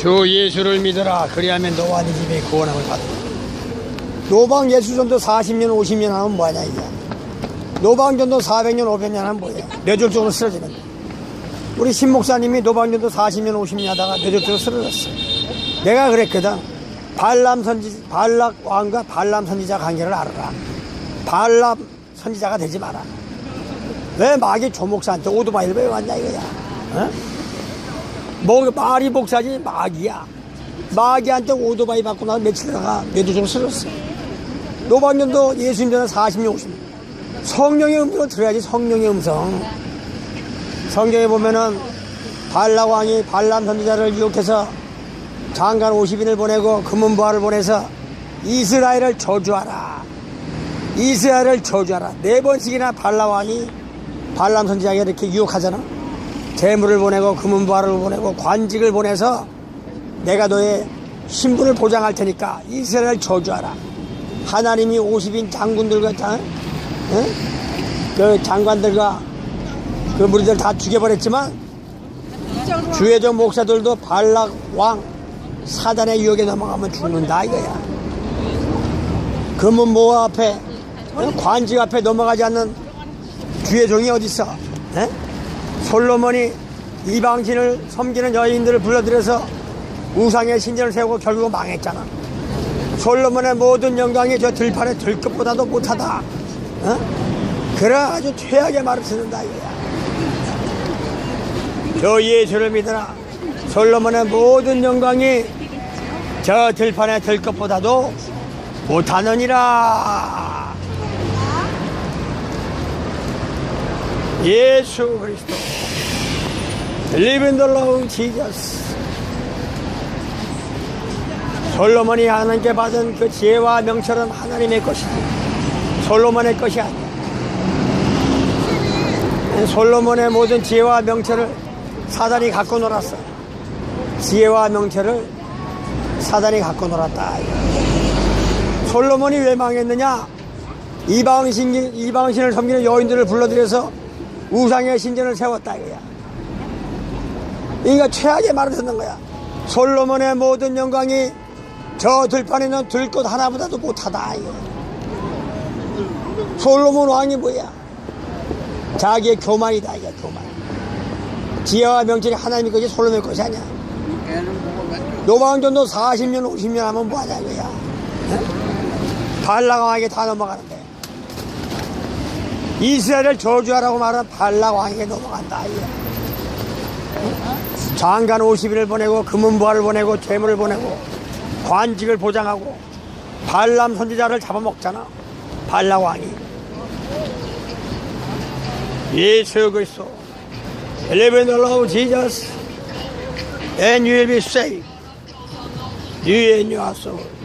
주 예수를 믿어라. 그리하면 너와 네 집에 구원함을 받으라. 노방 예수전도 40년 50년 하면 뭐하냐 이게. 노방전도 400년 500년 하면 뭐야 뇌졸중으로 쓰러지는 우리 신 목사님이 노방전도 40년 50년 하다가 뇌졸중으로 쓰러졌어 내가 그랬거든. 발람 선지 발락 왕과 발람 선지자 관계를 알아라. 발람 선지자가 되지 마라. 왜 마귀 조목사한테 오토바이를 왜 왔냐 이거야. 어? 뭐 말이 복사지? 마귀야. 마귀한테 오토바이 받고 나서 며칠 나가 뇌졸중 쓰러졌어. 노방전도 예수님 전에 40년 50년 성령의 음성을 들어야지 성령의 음성. 성경에 보면은 발라왕이 발람 선지자를 유혹해서 장관 50인을 보내고 금은보화를 보내서 이스라엘을 저주하라. 이스라엘을 저주하라. 네 번씩이나 발라왕이 발람 선지자에게 이렇게 유혹하잖아 재물을 보내고 금은보화를 보내고 관직을 보내서 내가 너의 신분을 보장할 테니까 이스라엘을 저주하라 하나님이 50인 장군들과 다, 어? 그 장관들과 그 무리들 다 죽여버렸지만 주의적 목사들도 발락 왕 사단의 유혹에 넘어가면 죽는다 이거야. 금은 모아 앞에 어? 관직 앞에 넘어가지 않는 주의 종이 어디 있어? 에? 솔로몬이 이방신을 섬기는 여인들을 불러들여서 우상의 신전을 세우고 결국 망했잖아. 솔로몬의 모든 영광이 저 들판의 들것보다도 못하다. 어? 그래 아주 최악의 말을 듣는다 이거야. 저 예수를 믿으라. 솔로몬의 모든 영광이 저 들판의 들것보다도 못하느니라. 예수 그리스도. Live in the Lord Jesus. 솔로몬이 하나님께 받은 그 지혜와 명철은 하나님의 것이지. 솔로몬의 것이 아니야. 솔로몬의 모든 지혜와 명철을 사단이 갖고 놀았어. 지혜와 명철을 사단이 갖고 놀았다. 솔로몬이 왜 망했느냐? 이방신, 이방신을 섬기는 여인들을 불러들여서 우상의 신전을 세웠다 이거야 그러니까 최악의 말을 듣는 거야 솔로몬의 모든 영광이 저 들판에 있는 들꽃 하나보다도 못하다. 이거. 솔로몬 왕이 뭐야? 자기의 교만이다. 이게 교만. 지혜와 명철이 하나님의 것이 솔로몬의 것이 아니야. 노방전도 40년, 50년 하면 뭐하냐 이거야. 어? 발라왕에게 다 넘어가는데. 이스라엘을 저주하라고 말하는 발라왕에게 넘어간다. 이게. 장관 50인을 보내고 금은보화를 보내고 재물을 보내고 관직을 보장하고 발람 선지자를 잡아먹잖아. 발라 왕이. 예수 그리스도. Live in the Lord Jesus. And you will be saved. You and your soul